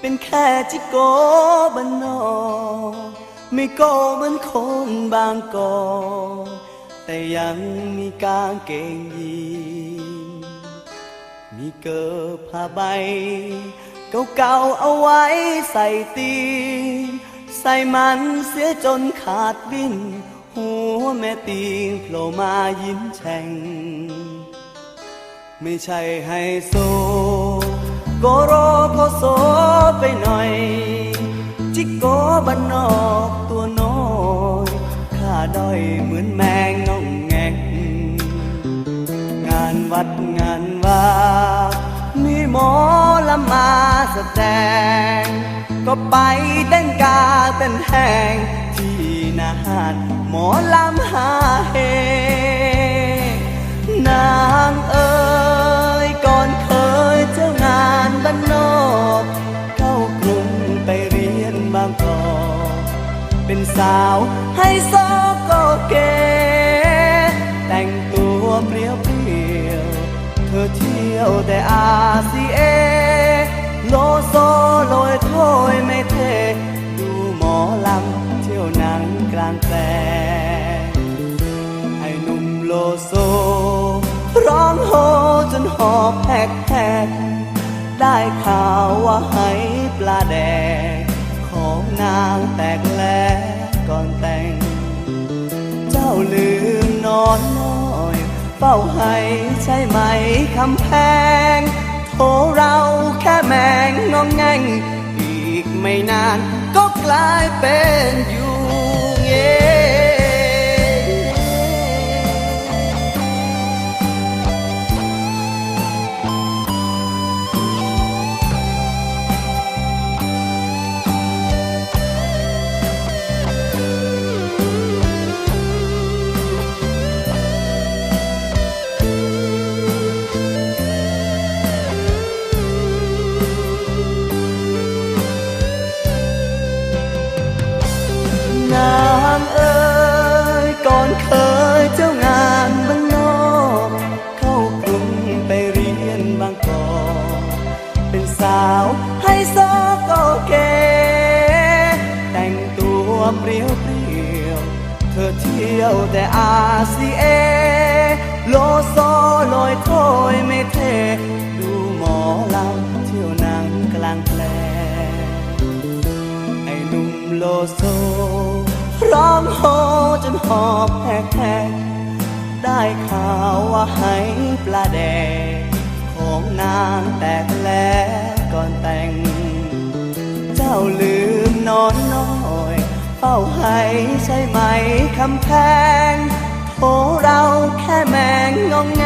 เป็นแค่จิโกบันนอกไม่โกเหมือนคนบางกอกแต่ยังมีกางเกงยีนมีเกิบผ้าใบ เก่าๆเอาไว้ใส่ตีนใส่มันเสียจนขาดบินหัวแม่ตีนโผล่มายิ้มแฉ่ง ไม่ใช่ไฮโซ โกโรโกโซไปหน่อย จิโกบันนอกตัวน้อยข้าด้อยเหมือนแมงงองแงกงานวัดงานว่ามีหมอลำมาแสดง ก็ไปเต้นกาเต้นแหงที่นาหานหมอลำหาเฮ เป็นสาวให้โซก็เก แต่งตัวเปรี้ยวเปรี้ยว เธอเที่ยวแต่อาซีเอ โลโซโลยโถยไม่เท ดูหมอลำเที่ยวหนังกลางแปลงไอ้หนุ่มโลโซ ร้องโฮจนหอบแหกแหกได้ข่าวว่าให้ปลาแดง นางแตกแล้วก่อนแต่ง เจ้าลืมนอนน้อยเฝ้าให้ใช่ไหมคำแพงโทเราแค่แมงงองแงงอีกไม่นานก็กลายเป็นอยู่เง เปรี้ยวเปรี้ยว เธอเที่ยวแต่อาซีเอ โลโซลอยโถยไม่เท ดูหมอลำเที่ยวนังกลางแปลไอ้หนุ่มโลโซ ร้องโฮจนหอบแหกแหกได้ข่าวว่าให้ปลาแดกของนางแตกแล้วก่อนแต่ง เจ้าลืมนอนนอย เฝ้าให้ใช่ไหมคำแพงโอเราแค่แมงงองไง